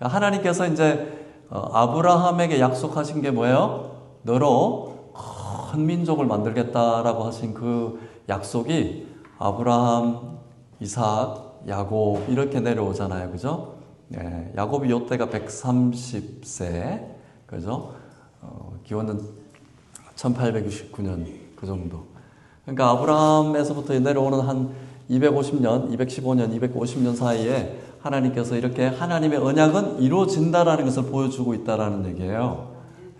그러니까 하나님께서 이제 어, 아브라함에게 약속하신 게 뭐예요? 너로 큰 민족을 만들겠다라고 하신 그 약속이 아브라함, 이삭, 야곱 이렇게 내려오잖아요. 그죠? 네, 야곱이 요때가 130세. 그죠? 어, 기원은 1869년 그 정도. 그러니까 아브라함에서부터 내려오는 한 250년, 215년, 250년 사이에 하나님께서 이렇게 하나님의 언약은 이루어진다라는 것을 보여주고 있다라는 얘기예요.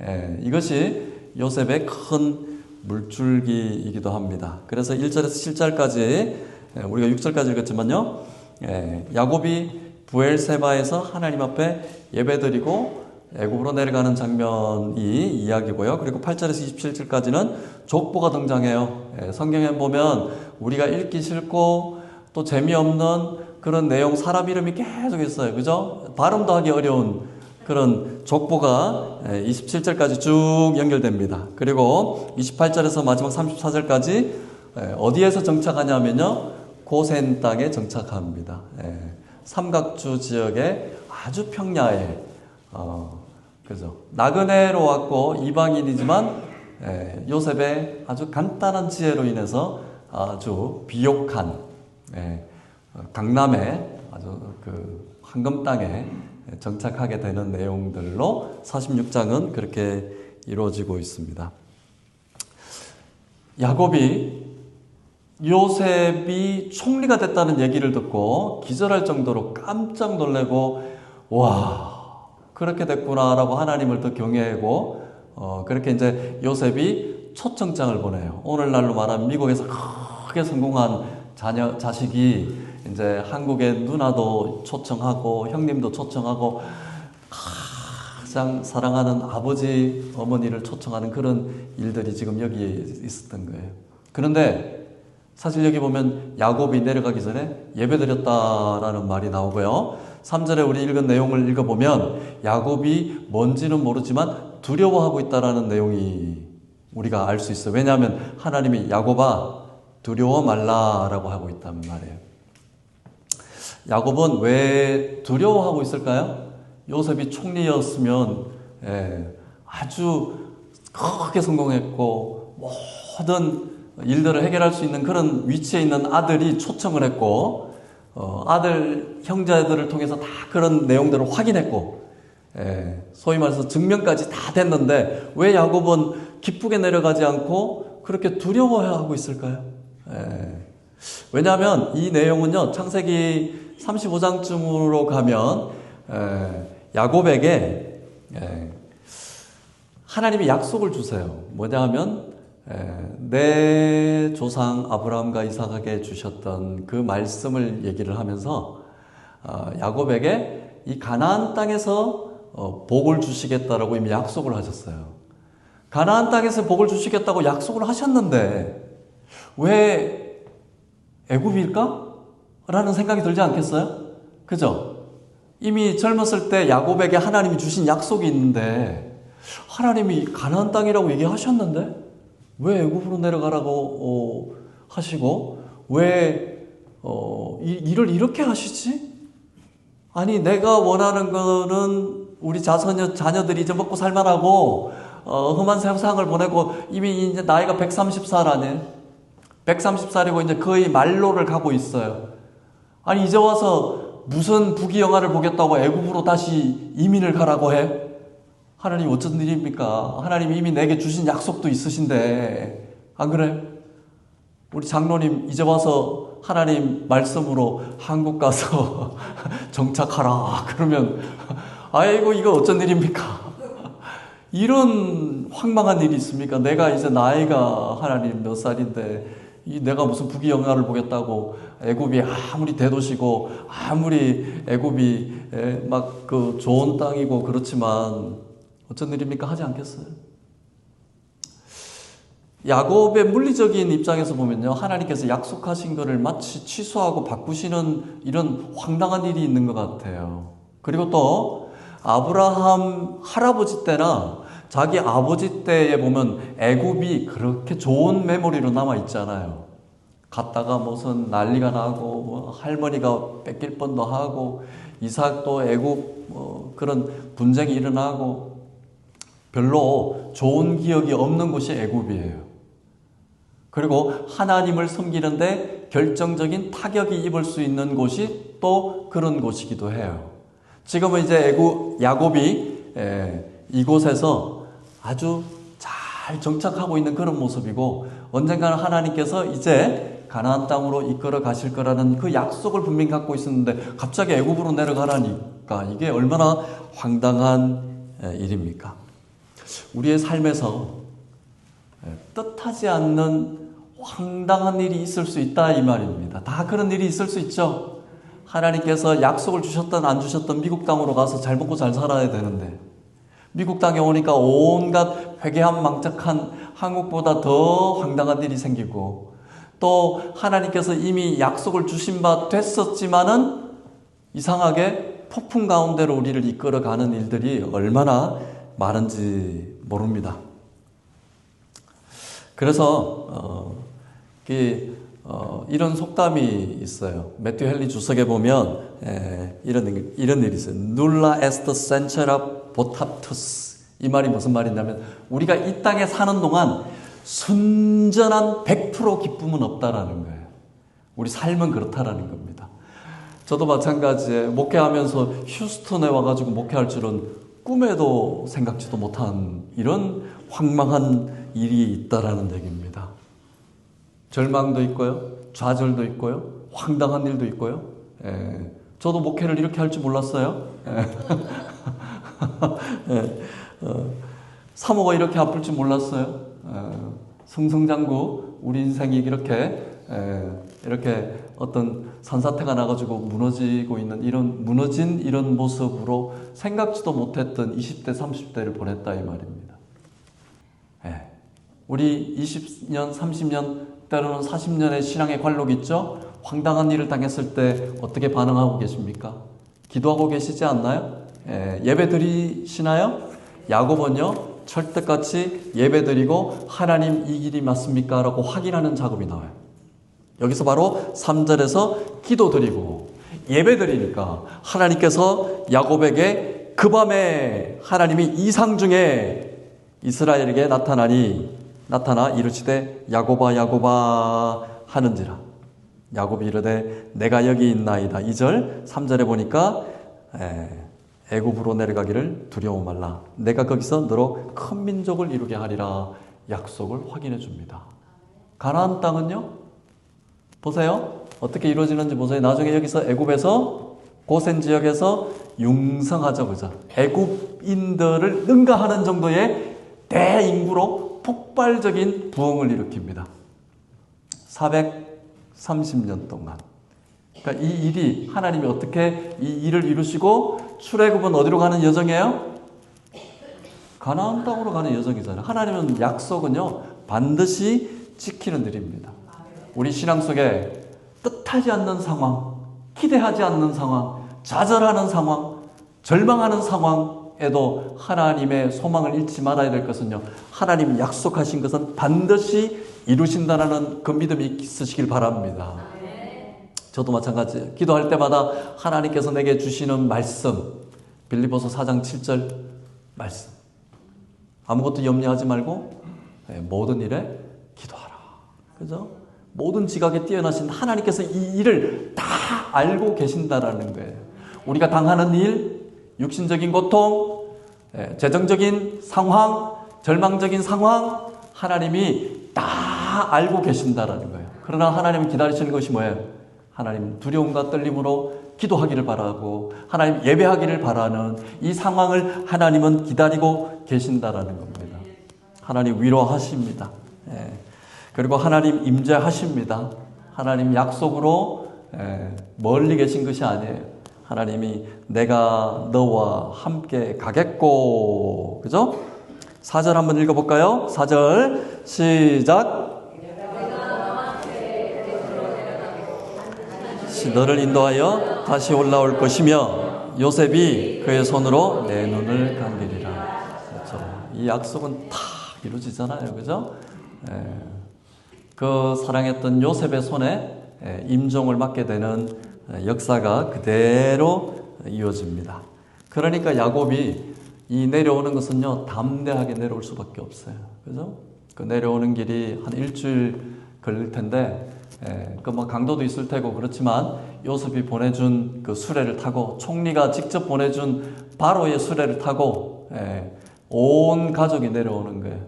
예, 이것이 요셉의 큰 물줄기이기도 합니다. 그래서 1절에서 7절까지 예, 우리가 6절까지 읽었지만요. 예, 야곱이 부엘세바에서 하나님 앞에 예배드리고 애굽으로 내려가는 장면이 이야기고요. 그리고 8절에서 27절까지는 족보가 등장해요. 예, 성경에 보면 우리가 읽기 싫고 또 재미없는 그런 내용 사람 이름이 계속 있어요. 그죠? 발음도 하기 어려운 그런 족보가 27절까지 예, 쭉 연결됩니다. 그리고 28절에서 마지막 34절까지 예, 어디에서 정착하냐면요. 고센 땅에 정착합니다. 예, 삼각주 지역의 아주 평야에 어, 그죠. 나그네로 왔고 이방인이지만 예, 요셉의 아주 간단한 지혜로 인해서 아주 비옥한 예, 강남의 아주 그 황금 땅에 정착하게 되는 내용들로 46장은 그렇게 이루어지고 있습니다. 야곱이 요셉이 총리가 됐다는 얘기를 듣고 기절할 정도로 깜짝 놀래고 와 그렇게 됐구나라고 하나님을 더 경외하고 어, 그렇게 이제 요셉이 초청장을 보내요. 오늘날로 말하면 미국에서 크게 성공한 자녀 자식이 이제 한국의 누나도 초청하고 형님도 초청하고 가장 사랑하는 아버지 어머니를 초청하는 그런 일들이 지금 여기에 있었던 거예요. 그런데 사실 여기 보면 야곱이 내려가기 전에 예배드렸다라는 말이 나오고요. 3절에 우리 읽은 내용을 읽어보면 야곱이 뭔지는 모르지만 두려워하고 있다라는 내용이 우리가 알 수 있어요. 왜냐하면 하나님이 야곱아 두려워 말라라고 하고 있단 말이에요. 야곱은 왜 두려워하고 있을까요? 요셉이 총리였으면 예, 아주 크게 성공했고 모든 일들을 해결할 수 있는 그런 위치에 있는 아들이 초청을 했고 어, 아들 형제들을 통해서 다 그런 내용들을 확인했고 예, 소위 말해서 증명까지 다 됐는데 왜 야곱은 기쁘게 내려가지 않고 그렇게 두려워하고 있을까요? 예, 왜냐하면 이 내용은요 창세기 35장쯤으로 가면 야곱에게 하나님이 약속을 주세요. 뭐냐 하면 내 조상 아브라함과 이삭에게 주셨던 그 말씀을 얘기를 하면서 어, 야곱에게 이 가나안 땅에서 어, 복을 주시겠다라고 이미 약속을 하셨어요. 가나안 땅에서 복을 주시겠다고 약속을 하셨는데 왜 애굽일까? 라는 생각이 들지 않겠어요? 그죠? 이미 젊었을 때 야곱에게 하나님이 주신 약속이 있는데 하나님이 가나안 땅이라고 얘기하셨는데 왜 애굽으로 내려가라고 어, 하시고 왜 어, 이, 일을 이렇게 하시지? 아니 내가 원하는 거는 우리 자녀 자녀들이 이제 먹고 살만하고 어, 험한 세상을 보내고 이미 이제 나이가 130살 안에 130살이고 이제 거의 말로를 가고 있어요. 아니 이제 와서 무슨 부귀영화를 보겠다고 애굽으로 다시 이민을 가라고 해? 하나님 어쩐 일입니까? 하나님 이미 내게 주신 약속도 있으신데 안 그래? 우리 장로님 이제 와서 하나님 말씀으로 한국 가서 정착하라 그러면 아이고 이거 어쩐 일입니까? 이런 황망한 일이 있습니까? 내가 이제 나이가 하나님 몇 살인데 이 내가 무슨 부귀 영화를 보겠다고 애굽이 아무리 대도시고 아무리 애굽이 막 그 좋은 땅이고 그렇지만 어쩐 일입니까 하지 않겠어요? 야곱의 물리적인 입장에서 보면요 하나님께서 약속하신 것을 마치 취소하고 바꾸시는 이런 황당한 일이 있는 것 같아요. 그리고 또 아브라함 할아버지 때나 자기 아버지 때에 보면 애굽이 그렇게 좋은 메모리로 남아 있잖아요. 갔다가 무슨 난리가 나고 뭐 할머니가 뺏길 뻔도 하고 이삭도 애국 뭐 그런 분쟁이 일어나고 별로 좋은 기억이 없는 곳이 애굽이에요. 그리고 하나님을 섬기는데 결정적인 타격이 입을 수 있는 곳이 또 그런 곳이기도 해요. 지금은 이제 애굽 야곱이 에, 이곳에서 아주 잘 정착하고 있는 그런 모습이고 언젠가는 하나님께서 이제 가나안 땅으로 이끌어 가실 거라는 그 약속을 분명히 갖고 있었는데 갑자기 애굽으로 내려가라니까 이게 얼마나 황당한 에, 일입니까? 우리의 삶에서 에, 뜻하지 않는 황당한 일이 있을 수 있다 이 말입니다. 다 그런 일이 있을 수 있죠. 하나님께서 약속을 주셨던 안 주셨던 미국 땅으로 가서 잘 먹고 잘 살아야 되는데 미국 땅에 오니까 온갖 회개한 망작한 한국보다 더 황당한 일이 생기고 또 하나님께서 이미 약속을 주신 바 됐었지만은 이상하게 폭풍 가운데로 우리를 이끌어가는 일들이 얼마나 많은지 모릅니다. 그래서 어, 그, 어, 이런 속담이 있어요. 매튜 헨리 주석에 보면 에, 이런 이런 일이 있어요. 눌라 에스터 센체라 보탑투스 이 말이 무슨 말이냐면 우리가 이 땅에 사는 동안 순전한 100% 기쁨은 없다라는 거예요. 우리 삶은 그렇다라는 겁니다. 저도 마찬가지에 목회하면서 휴스턴에 와가지고 목회할 줄은 꿈에도 생각지도 못한 이런 황망한 일이 있다라는 얘기입니다. 절망도 있고요, 좌절도 있고요, 황당한 일도 있고요. 예, 저도 목회를 이렇게 할 줄 몰랐어요. 예. 예, 어, 사모가 이렇게 아플 줄 몰랐어요. 어, 승승장구 우리 인생이 이렇게 예, 이렇게 어떤 산사태가 나가지고 무너지고 있는 이런 무너진 이런 모습으로 생각지도 못했던 20대 30대를 보냈다 이 말입니다. 예. 우리 20년 30년 때로는 40년의 신앙의 관록이 있죠. 황당한 일을 당했을 때 어떻게 반응하고 계십니까? 기도하고 계시지 않나요? 예, 예배 드리시나요? 야곱은요 철떡같이 예배 드리고 하나님 이 길이 맞습니까? 라고 확인하는 작업이 나와요. 여기서 바로 3절에서 기도 드리고 예배 드리니까 하나님께서 야곱에게 그 밤에 하나님이 이상 중에 이스라엘에게 나타나니 나타나 이르시되 야곱아 야곱아 하는지라 야곱이 이르되 내가 여기 있나이다 2절 3절에 보니까 에, 애굽으로 내려가기를 두려워 말라 내가 거기서 너로 큰 민족을 이루게 하리라 약속을 확인해 줍니다 가나안 땅은요 보세요. 어떻게 이루어지는지 보세요. 나중에 여기서 애굽에서 고센 지역에서 융성하죠, 그죠? 애굽인들을 능가하는 정도의 대인구로 폭발적인 부흥을 일으킵니다. 430년 동안. 그러니까 이 일이 하나님이 어떻게 이 일을 이루시고 출애굽은 어디로 가는 여정이에요? 가나안 땅으로 가는 여정이잖아요. 하나님은 약속은요 반드시 지키는 일입니다. 우리 신앙 속에 뜻하지 않는 상황, 기대하지 않는 상황, 좌절하는 상황, 절망하는 상황에도 하나님의 소망을 잃지 말아야 될 것은요. 하나님 약속하신 것은 반드시 이루신다라는 그 믿음이 있으시길 바랍니다. 저도 마찬가지. 기도할 때마다 하나님께서 내게 주시는 말씀, 빌리보서 4장 7절 말씀. 아무것도 염려하지 말고 예, 모든 일에 기도하라. 그죠? 모든 지각에 뛰어나신 하나님께서 이 일을 다 알고 계신다라는 거예요. 우리가 당하는 일, 육신적인 고통, 예, 재정적인 상황, 절망적인 상황, 하나님이 다 알고 계신다라는 거예요. 그러나 하나님은 기다리시는 것이 뭐예요? 하나님 두려움과 떨림으로 기도하기를 바라고 하나님 예배하기를 바라는 이 상황을 하나님은 기다리고 계신다라는 겁니다. 하나님 위로하십니다. 예. 그리고 하나님 임재하십니다. 하나님 약속으로 예, 멀리 계신 것이 아니에요. 하나님이 내가 너와 함께 가겠고 그죠? 4절 한번 읽어볼까요? 4절 시작 너를 인도하여 다시 올라올 것이며 요셉이 그의 손으로 내 눈을 감기리라 그렇죠. 이 약속은 다 이루어지잖아요 그죠? 예. 그 사랑했던 요셉의 손에 예, 임종을 맡게 되는 예, 역사가 그대로 이어집니다. 그러니까 야곱이 이 내려오는 것은요 담대하게 내려올 수밖에 없어요. 그죠? 그 내려오는 길이 한 일주일 걸릴 텐데, 예, 그 뭐 강도도 있을 테고 그렇지만 요셉이 보내준 그 수레를 타고 총리가 직접 보내준 바로의 수레를 타고 예, 온 가족이 내려오는 거예요.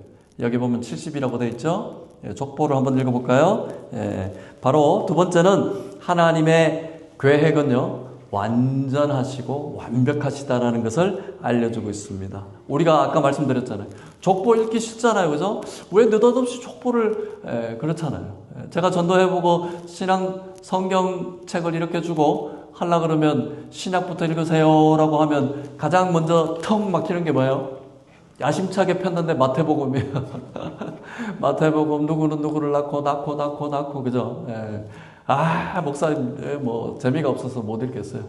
여기 보면 70이라고 돼 있죠? 예, 족보를 한번 읽어볼까요? 예, 바로 두 번째는 하나님의 계획은요, 완전하시고 완벽하시다라는 것을 알려주고 있습니다. 우리가 아까 말씀드렸잖아요. 족보 읽기 쉽잖아요. 그죠? 왜 느닷없이 족보를, 에, 그렇잖아요. 에, 제가 전도해보고 신앙 성경책을 이렇게 주고 하려 그러면 신약부터 읽으세요라고 하면 가장 먼저 턱 막히는 게 뭐예요? 야심차게 폈는데 마태복음이에요. 마태복음 누구는 누구를 낳고 낳고 낳고 낳고 그죠? 예. 아 목사님 예, 뭐 재미가 없어서 못 읽겠어요.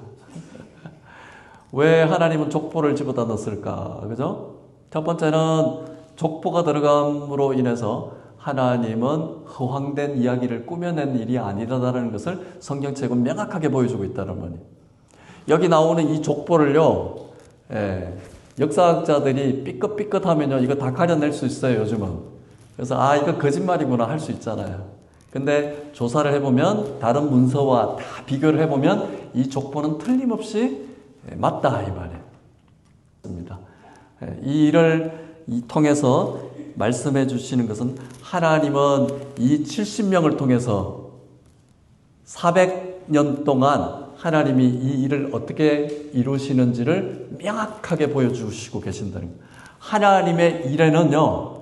왜 하나님은 족보를 집어다 넣었을까? 그죠? 첫 번째는 족보가 들어감으로 인해서 하나님은 허황된 이야기를 꾸며낸 일이 아니다라는 것을 성경책은 명확하게 보여주고 있다는 거니. 여기 나오는 이 족보를요, 예, 역사학자들이 삐끗삐끗하면요, 이거 다 가려낼 수 있어요, 요즘은. 그래서, 아, 이거 거짓말이구나 할 수 있잖아요. 근데 조사를 해보면, 다른 문서와 다 비교를 해보면, 이 족보는 틀림없이 예, 맞다, 이 말입니다. 예, 이 일을 통해서 말씀해 주시는 것은 하나님은 이 70명을 통해서 400년 동안 하나님이 이 일을 어떻게 이루시는지를 명확하게 보여주시고 계신다는 거예요. 하나님의 일에는요,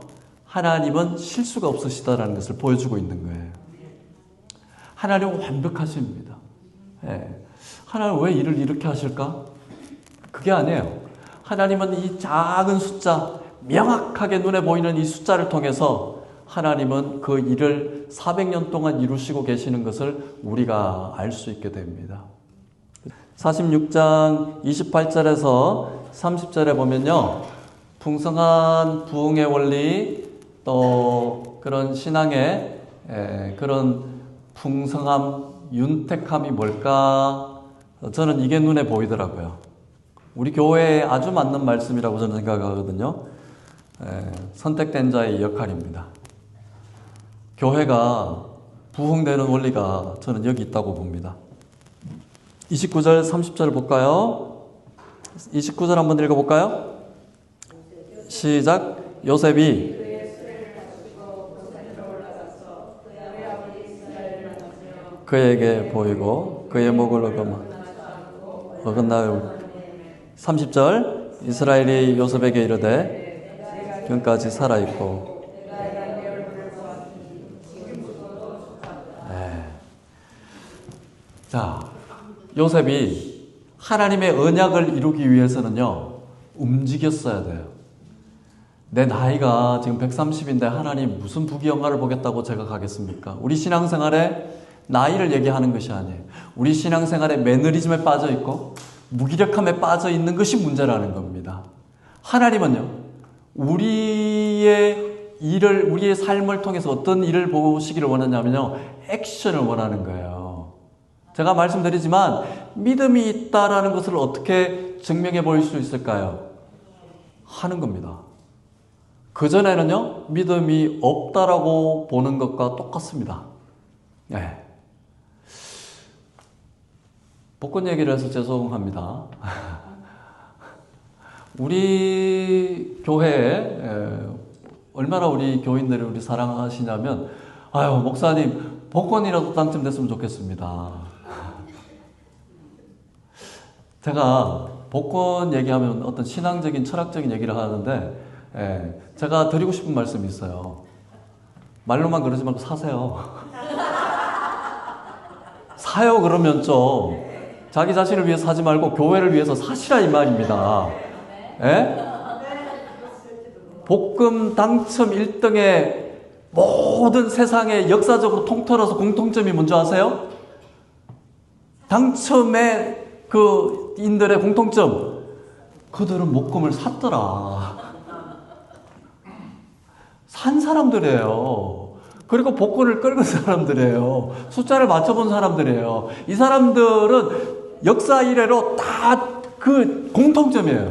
하나님은 실수가 없으시다라는 것을 보여주고 있는 거예요. 하나님은 완벽하십니다. 예. 하나님 왜 일을 이렇게 하실까? 그게 아니에요. 하나님은 이 작은 숫자, 명확하게 눈에 보이는 이 숫자를 통해서 하나님은 그 일을 400년 동안 이루시고 계시는 것을 우리가 알 수 있게 됩니다. 46장 28절에서 30절에 보면요. 풍성한 부흥의 원리, 또 그런 신앙의 그런 풍성함, 윤택함이 뭘까? 저는 이게 눈에 보이더라고요. 우리 교회에 아주 맞는 말씀이라고 저는 생각하거든요. 선택된 자의 역할입니다. 교회가 부흥되는 원리가 저는 여기 있다고 봅니다. 29절, 30절을 볼까요? 29절 한번 읽어볼까요? 시작. 요셉이 그에게 보이고 그의 목을 어긋나 어긋나요. 30절 이스라엘이 요셉에게 이르되 지금까지 살아 있고 네. 자 요셉이 하나님의 언약을 이루기 위해서는요 움직였어야 돼요. 내 나이가 지금 130인데 하나님 무슨 부귀영화를 보겠다고 제가 가겠습니까? 우리 신앙생활에 나이를 얘기하는 것이 아니에요. 우리 신앙생활에 매너리즘에 빠져 있고 무기력함에 빠져 있는 것이 문제라는 겁니다. 하나님은요, 우리의 일을, 우리의 삶을 통해서 어떤 일을 보시기를 원하냐면요, 액션을 원하는 거예요. 제가 말씀드리지만, 믿음이 있다라는 것을 어떻게 증명해 보일 수 있을까요? 하는 겁니다. 그전에는요, 믿음이 없다라고 보는 것과 똑같습니다. 네. 복권 얘기를 해서 죄송합니다. 우리 교회에 얼마나 우리 교인들을 우리 사랑하시냐면, 아유, 목사님, 복권이라도 당첨됐으면 좋겠습니다. 제가 복권 얘기하면 어떤 신앙적인, 철학적인 얘기를 하는데, 예, 제가 드리고 싶은 말씀이 있어요. 말로만 그러지 말고 사세요. 사요, 그러면 좀. 자기 자신을 위해서 사지 말고 교회를 위해서 사시라 이 말입니다. 예? 복금 당첨 1등의 모든 세상에 역사적으로 통틀어서 공통점이 뭔지 아세요? 당첨의 그 인들의 공통점. 그들은 목금을 샀더라. 산 사람들이에요. 그리고 복권을 끌은 사람들이에요. 숫자를 맞춰본 사람들이에요. 이 사람들은 역사 이래로 다 그 공통점이에요.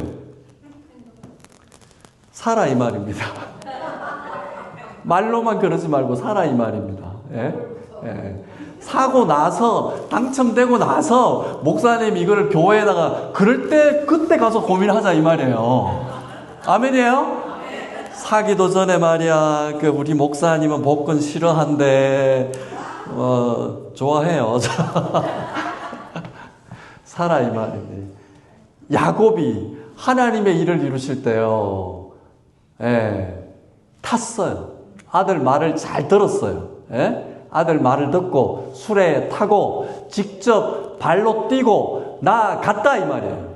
살아 이 말입니다. 말로만 그러지 말고 살아 이 말입니다. 예? 예. 사고 나서 당첨되고 나서 목사님 이거를 교회에다가 그럴 때 그때 가서 고민하자 이 말이에요. 아멘이에요? 사기도 전에 말이야 그 우리 목사님은 복권 싫어한대 어 좋아해요. 살아 이 말입니다. 야곱이 하나님의 일을 이루실 때요. 예. 탔어요. 아들 말을 잘 들었어요. 예? 아들 말을 듣고 술에 타고 직접 발로 뛰고 나 갔다 이 말이에요.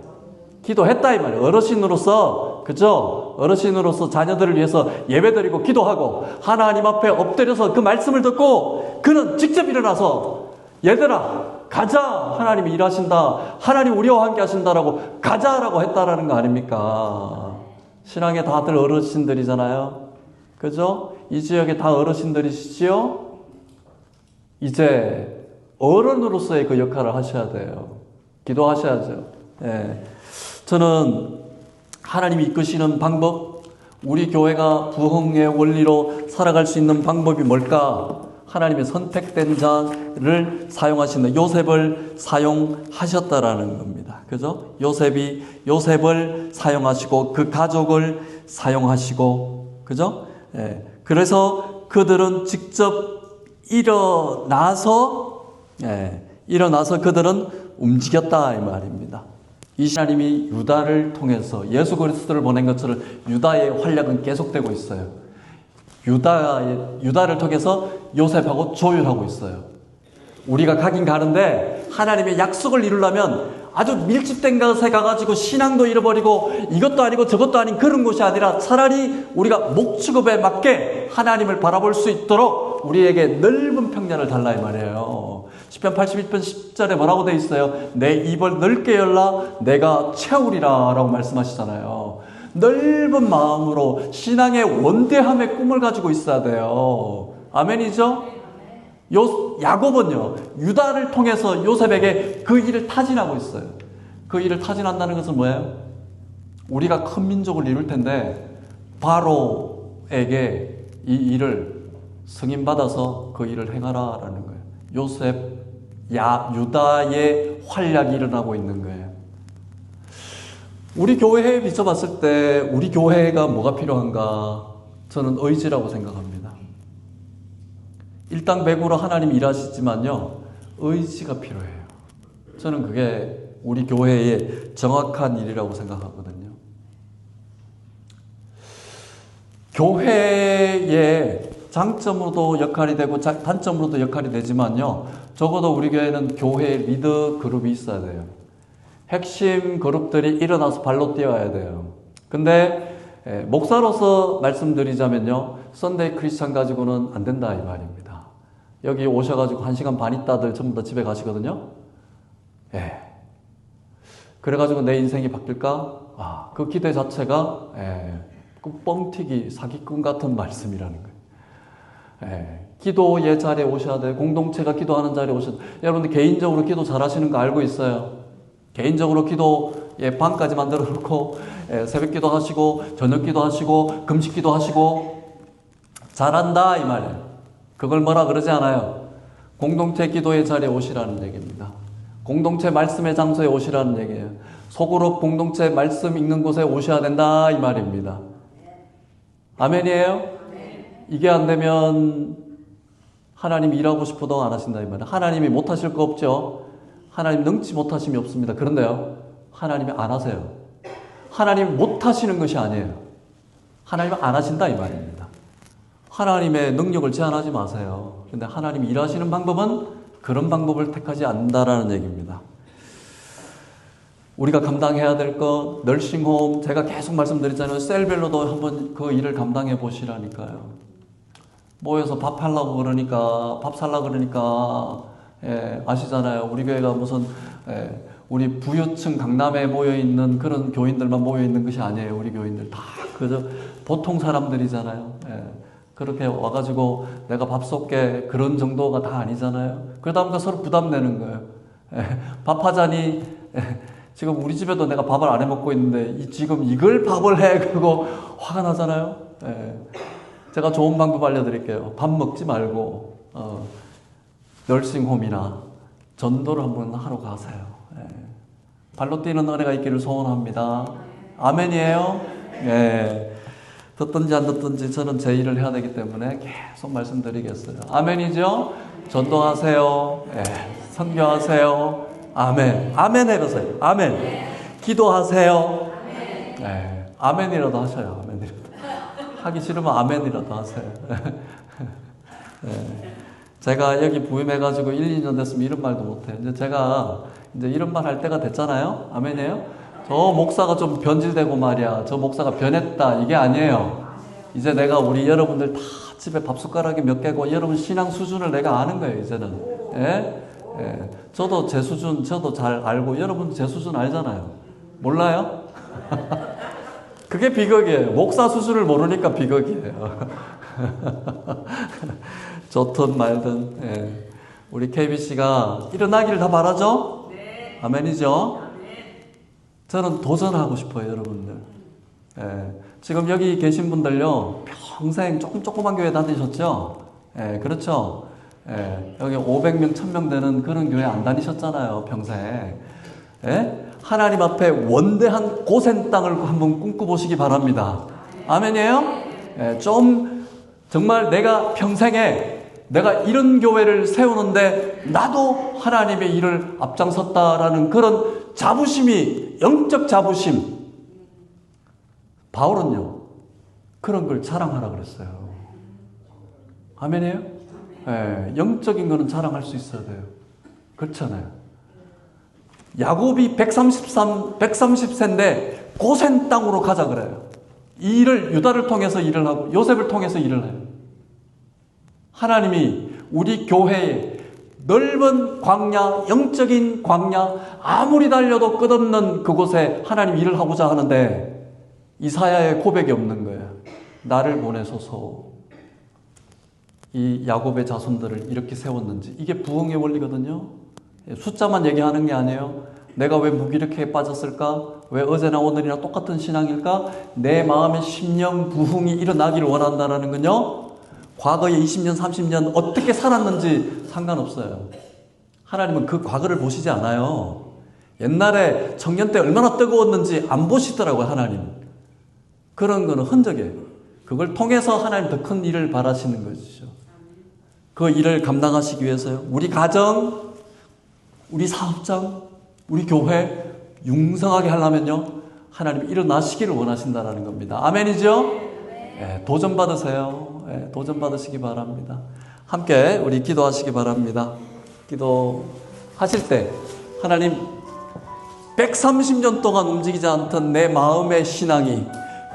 기도했다 이 말이에요. 어르신으로서 그죠? 어르신으로서 자녀들을 위해서 예배드리고 기도하고 하나님 앞에 엎드려서 그 말씀을 듣고 그는 직접 일어나서 얘들아 가자 하나님이 일하신다 하나님 우리와 함께 하신다라고 가자라고 했다라는 거 아닙니까? 신앙에 다들 어르신들이잖아요. 그죠? 이 지역에 다 어르신들이시지요? 이제 어른으로서의 그 역할을 하셔야 돼요. 기도하셔야죠. 예. 저는 하나님이 이끄시는 방법, 우리 교회가 부흥의 원리로 살아갈 수 있는 방법이 뭘까? 하나님의 선택된 자를 사용하시는 요셉을 사용하셨다라는 겁니다. 그죠? 요셉이 요셉을 사용하시고 그 가족을 사용하시고 그죠? 예. 그래서 그들은 직접 일어나서 예. 일어나서 그들은 움직였다 이 말입니다. 이 하나님이 유다를 통해서 예수 그리스도를 보낸 것처럼 유다의 활약은 계속되고 있어요. 유다의 유다를 통해서 요셉하고 조율하고 있어요. 우리가 가긴 가는데 하나님의 약속을 이루려면 아주 밀집된 곳에 가가지고 신앙도 잃어버리고 이것도 아니고 저것도 아닌 그런 곳이 아니라 차라리 우리가 목축업에 맞게 하나님을 바라볼 수 있도록 우리에게 넓은 평년을 달라 이 말이에요. 10편 81편 10절에 뭐라고 돼 있어요? 내 입을 넓게 열라 내가 채우리라 라고 말씀하시잖아요. 넓은 마음으로 신앙의 원대함의 꿈을 가지고 있어야 돼요. 아멘이죠? 요, 야곱은요, 유다를 통해서 요셉에게 그 일을 타진하고 있어요. 그 일을 타진한다는 것은 뭐예요? 우리가 큰 민족을 이룰 텐데, 바로에게 이 일을 승인받아서 그 일을 행하라 라는 거예요. 요셉, 야, 유다의 활약이 일어나고 있는 거예요. 우리 교회에 비춰봤을 때 우리 교회가 뭐가 필요한가? 저는 의지라고 생각합니다. 일당 백으로 하나님 일하시지만요, 의지가 필요해요. 저는 그게 우리 교회의 정확한 일이라고 생각하거든요. 교회의 장점으로도 역할이 되고 단점으로도 역할이 되지만요, 적어도 우리 교회는 교회 리더 그룹이 있어야 돼요. 핵심 그룹들이 일어나서 발로 뛰어야 돼요. 근데 목사로서 말씀드리자면요, 썬데이 크리스찬 가지고는 안 된다 이 말입니다. 여기 오셔가지고 한 시간 반 있다들 전부 다 집에 가시거든요. 예. 그래가지고 내 인생이 바뀔까? 아, 그 기대 자체가 예, 그 뻥튀기 사기꾼 같은 말씀이라는 거예요. 예, 기도의 자리에 오셔야 돼요. 공동체가 기도하는 자리에 오셔야 돼요. 여러분들 개인적으로 기도 잘하시는 거 알고 있어요. 개인적으로 기도 예, 방까지 만들어 놓고 예, 새벽 기도 하시고 저녁 기도 하시고 금식 기도 하시고 잘한다 이 말이에요. 그걸 뭐라 그러지 않아요. 공동체 기도의 자리에 오시라는 얘기입니다. 공동체 말씀의 장소에 오시라는 얘기예요. 소그룹 공동체 말씀 읽는 곳에 오셔야 된다 이 말입니다. 아멘이에요? 이게 안 되면 하나님이 일하고 싶어도 안 하신다 이 말이에요. 하나님이 못 하실 거 없죠. 하나님 능치 못 하심이 없습니다. 그런데요, 하나님이 안 하세요. 하나님 못 하시는 것이 아니에요. 하나님은 안 하신다 이 말입니다. 하나님의 능력을 제한하지 마세요. 근데 하나님이 일하시는 방법은 그런 방법을 택하지 않는다라는 얘기입니다. 우리가 감당해야 될 것, 널싱홈, 제가 계속 말씀드렸잖아요. 셀별로도 한번 그 일을 감당해 보시라니까요. 모여서 밥 하려고 그러니까, 밥 살라고 그러니까, 예, 아시잖아요. 우리 교회가 무슨, 예, 우리 부유층 강남에 모여 있는 그런 교인들만 모여 있는 것이 아니에요. 우리 교인들 다 그저 보통 사람들이잖아요. 예. 그렇게 와가지고 내가 밥 쏠게 그런 정도가 다 아니잖아요. 그러다 보니까 서로 부담 내는 거예요. 예, 밥하자니 예, 지금 우리 집에도 내가 밥을 안 해 먹고 있는데 이, 지금 이걸 밥을 해 그러고 화가 나잖아요. 예. 제가 좋은 방법 알려드릴게요. 밥 먹지 말고 어, 널싱홈이나 전도를 한번 하러 가세요. 예. 발로 뛰는 은혜가 있기를 소원합니다. 아멘이에요. 예. 듣든지 안 듣든지 저는 제 일을 해야 되기 때문에 계속 말씀드리겠어요. 아멘이죠? 전도하세요. 예. 선교하세요. 아멘. 아멘 해보세요. 아멘. 기도하세요. 예. 아멘이라도 하셔요. 아멘이라도. 하기 싫으면 아멘이라도 하세요. 예. 제가 여기 부임해가지고 1, 2년 됐으면 이런 말도 못해요. 이제 제가 이제 이런 말 할 때가 됐잖아요. 아멘이에요? 저 목사가 좀 변질되고 말이야. 저 목사가 변했다. 이게 아니에요. 이제 내가 우리 여러분들 다 집에 밥 숟가락이 몇 개고 여러분 신앙 수준을 내가 아는 거예요. 이제는. 예? 예. 저도 제 수준 저도 잘 알고 여러분 제 수준 알잖아요. 몰라요? 그게 비극이에요. 목사 수준을 모르니까 비극이에요. 좋든 말든 예. 우리 KBC가 일어나기를 다 바라죠? 아멘이죠? 저는 도전하고 싶어요, 여러분들. 예. 지금 여기 계신 분들요, 평생 조금 조그만 교회 다니셨죠? 예, 그렇죠? 예, 여기 500명, 1000명 되는 그런 교회 안 다니셨잖아요, 평생. 예? 하나님 앞에 원대한 고센 땅을 한번 꿈꿔보시기 바랍니다. 아멘이에요? 예, 좀 정말 내가 평생에 내가 이런 교회를 세우는데 나도 하나님의 일을 앞장섰다라는 그런 자부심이 영적 자부심. 바울은요 그런 걸 자랑하라 그랬어요. 아멘이에요? 예, 영적인 거는 자랑할 수 있어야 돼요. 그렇잖아요. 야곱이 133, 130세인데 고센 땅으로 가자 그래요. 이 일을 유다를 통해서 일을 하고 요셉을 통해서 일을 해요. 하나님이 우리 교회에 넓은 광야, 영적인 광야, 아무리 달려도 끝없는 그곳에 하나님 일을 하고자 하는데 이사야의 고백이 없는 거예요. 나를 보내소서. 이 야곱의 자손들을 이렇게 세웠는지 이게 부흥의 원리거든요. 숫자만 얘기하는 게 아니에요. 내가 왜 무기력해 빠졌을까? 왜 어제나 오늘이나 똑같은 신앙일까? 내 마음의 심령 부흥이 일어나기를 원한다라는 건요. 과거에 20년, 30년 어떻게 살았는지 상관없어요. 하나님은 그 과거를 보시지 않아요. 옛날에 청년 때 얼마나 뜨거웠는지 안 보시더라고요, 하나님. 그런 거는 흔적이에요. 그걸 통해서 하나님 더 큰 일을 바라시는 것이죠. 그 일을 감당하시기 위해서요. 우리 가정, 우리 사업장, 우리 교회 융성하게 하려면요. 하나님 일어나시기를 원하신다는 겁니다. 아멘이죠? 예, 도전 받으세요. 예, 도전 받으시기 바랍니다. 함께 우리 기도하시기 바랍니다. 기도하실 때 하나님 130년 동안 움직이지 않던 내 마음의 신앙이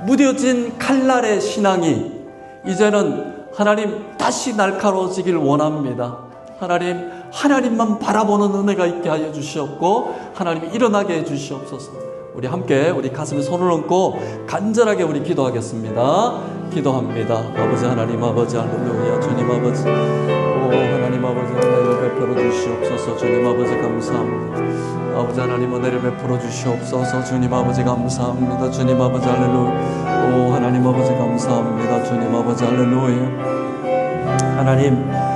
무뎌진 칼날의 신앙이 이제는 하나님 다시 날카로워지길 원합니다. 하나님 하나님만 바라보는 은혜가 있게 하여 주시옵고 하나님 일어나게 해 주시옵소서. 우리 함께 우리 가슴에 손을 얹고 간절하게 우리 기도하겠습니다. 기도합니다. 아버지 하나님 아버지 할렐루야 주님 아버지 오 하나님 아버지 은혜를 베풀어 주시옵소서 주님 아버지 감사합니다. 아버지 하나님 은혜를 베풀어 주시옵소서 주님 아버지 감사합니다. 주님 아버지 할렐루야 오 하나님 아버지 감사합니다. 주님 아버지 할렐루야 하나님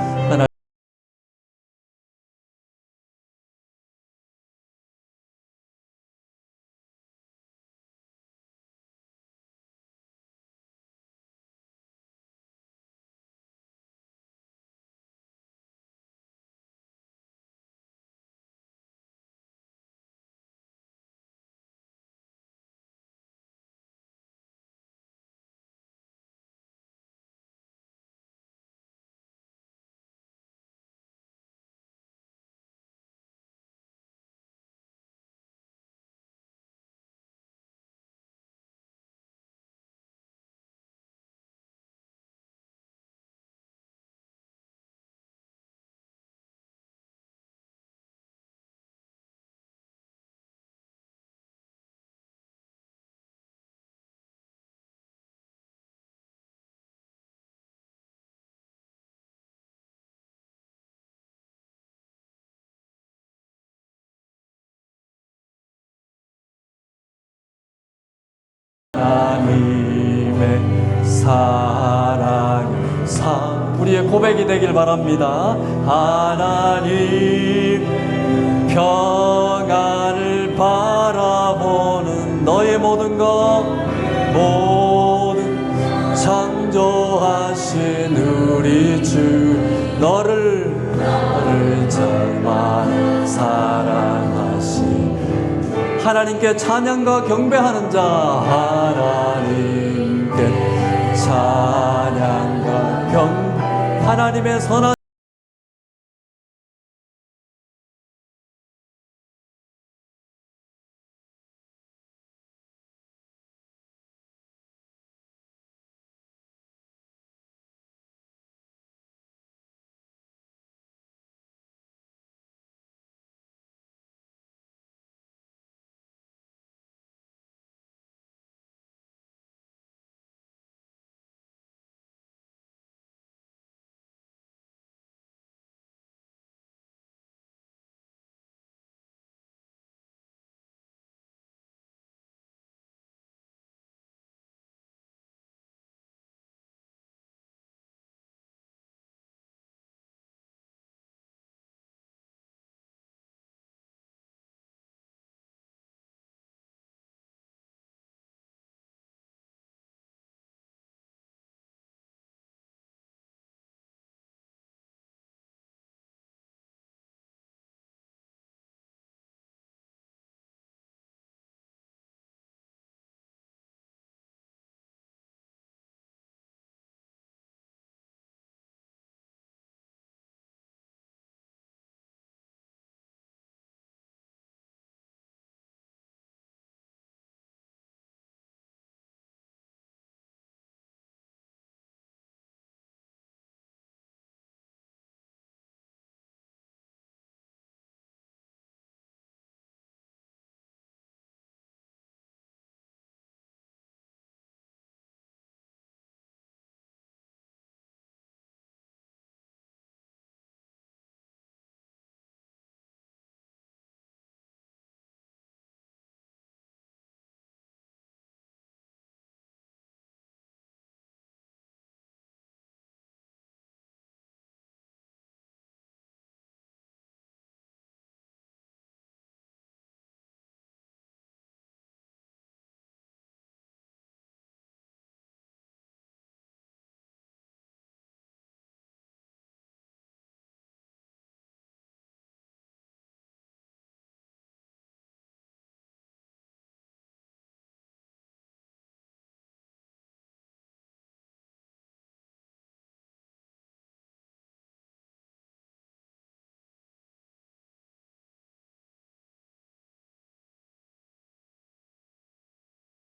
사랑 사 우리의 고백이 되길 바랍니다. 하나님 평안을 바라보는 너의 모든 것 모든 창조하신 우리 주 너를 너를 정말 사랑하신 하나님께 찬양과 경배하는 자 하나님께 찬양과 경 하나님의 선한